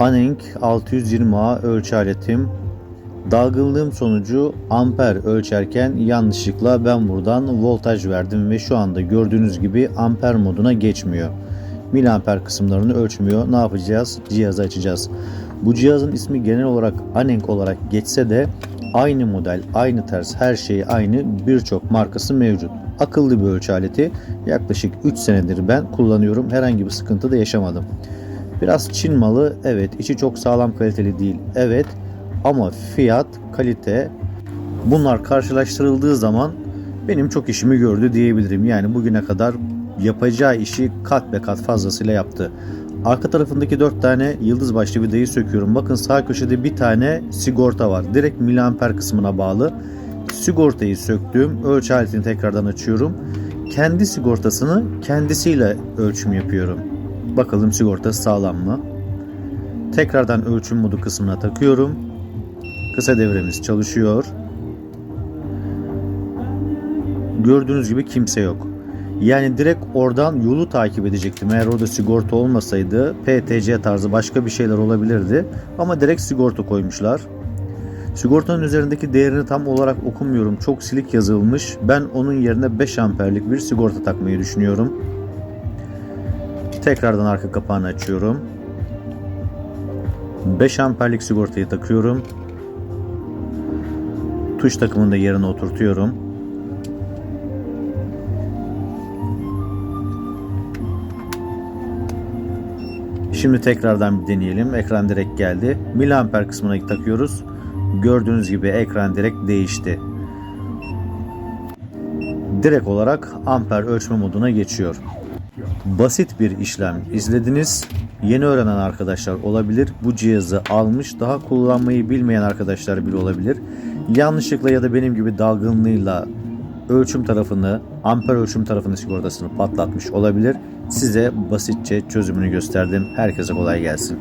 Anenk 620A ölçü aletim. Dalgınlığım sonucu amper ölçerken yanlışlıkla ben buradan voltaj verdim ve şu anda gördüğünüz gibi amper moduna geçmiyor. Miliamper kısımlarını ölçmüyor. Ne yapacağız? Cihazı açacağız. Bu cihazın ismi genel olarak Anenk olarak geçse de aynı model, aynı ters, her şeyi aynı birçok markası mevcut. Akıllı bir ölçü aleti. Yaklaşık 3 senedir ben kullanıyorum. Herhangi bir sıkıntı da yaşamadım. Biraz Çin malı evet içi çok sağlam kaliteli değil evet ama fiyat kalite bunlar karşılaştırıldığı zaman benim çok işimi gördü diyebilirim. Yani bugüne kadar yapacağı işi kat be kat fazlasıyla yaptı. Arka tarafındaki 4 tane yıldız başlı vidayı söküyorum. Bakın sağ köşede bir tane sigorta var. Direkt miliamper kısmına bağlı. Sigortayı söktüm. Ölçü aletini tekrardan açıyorum. Kendi sigortasını kendisiyle ölçüm yapıyorum. Bakalım sigortası sağlam mı? Tekrardan ölçüm modu kısmına takıyorum. Kısa devremiz çalışıyor. Gördüğünüz gibi kimse yok. Yani direkt oradan yolu takip edecektim. Eğer orada sigorta olmasaydı PTC tarzı başka bir şeyler olabilirdi. Ama direkt sigorta koymuşlar. Sigortanın üzerindeki değerini tam olarak okumuyorum. Çok silik yazılmış. Ben onun yerine 5 amperlik bir sigorta takmayı düşünüyorum. Tekrardan arka kapağını açıyorum. 5 amperlik sigortayı takıyorum. Tuş takımını da yerine oturtuyorum. Şimdi tekrardan bir deneyelim. Ekran direkt geldi. Miliamper kısmına takıyoruz. Gördüğünüz gibi ekran direkt değişti. Direkt olarak amper ölçme moduna geçiyor. Basit bir işlem izlediniz. Yeni öğrenen arkadaşlar olabilir. Bu cihazı almış daha kullanmayı bilmeyen arkadaşlar bile olabilir. Yanlışlıkla ya da benim gibi dalgınlığıyla ölçüm tarafını, amper ölçüm tarafını sigortasını patlatmış olabilir. Size basitçe çözümünü gösterdim. Herkese kolay gelsin.